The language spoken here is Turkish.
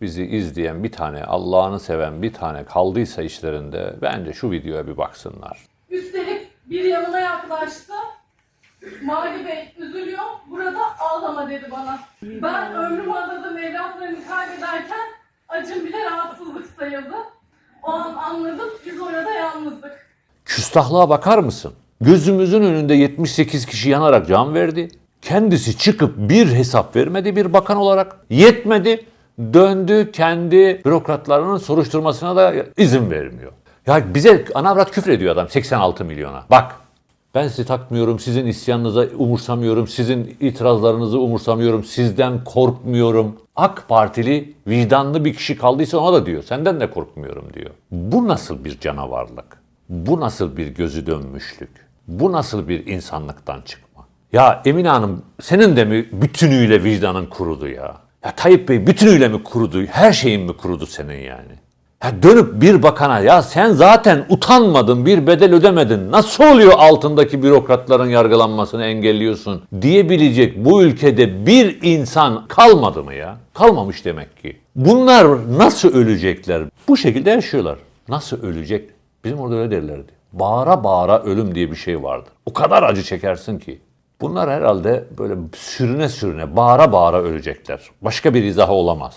bizi izleyen bir tane, Allah'ını seven bir tane kaldıysa işlerinde bence şu videoya bir baksınlar. Üstelik bir yanıma yaklaştı. Mali Bey üzülüyor. Burada ağlama dedi bana. Ben ömrümü adadım evlatlarını kaybederken acım bile rahatsızlık sayıldı. O an anladım biz orada yalnızdık. Küstahlığa bakar mısın? Gözümüzün önünde 78 kişi yanarak can verdi. Kendisi çıkıp bir hesap vermedi bir bakan olarak. Yetmedi. Döndü kendi bürokratlarının soruşturmasına da izin vermiyor. Ya bize anavrat küfür ediyor adam 86 milyona. Bak ben sizi takmıyorum, sizin isyanınıza umursamıyorum, sizin itirazlarınızı umursamıyorum, sizden korkmuyorum. AK Partili vicdanlı bir kişi kaldıysa ona da diyor, senden de korkmuyorum diyor. Bu nasıl bir canavarlık? Bu nasıl bir gözü dönmüşlük? Bu nasıl bir insanlıktan çıkma? Ya Emine Hanım senin de mi bütünüyle vicdanın kurudu ya? Ya Tayyip Bey bütünüyle mi kurudu? Her şeyin mi kurudu senin yani? Ya dönüp bir bakana ya sen zaten utanmadın bir bedel ödemedin. Nasıl oluyor altındaki bürokratların yargılanmasını engelliyorsun diyebilecek bu ülkede bir insan kalmadı mı ya? Kalmamış demek ki. Bunlar nasıl ölecekler? Bu şekilde yaşıyorlar. Nasıl ölecek? Bizim orada öyle derlerdi. Bağıra bağıra ölüm diye bir şey vardı. O kadar acı çekersin ki. Bunlar herhalde böyle sürüne sürüne, bağıra bağıra ölecekler. Başka bir izahı olamaz.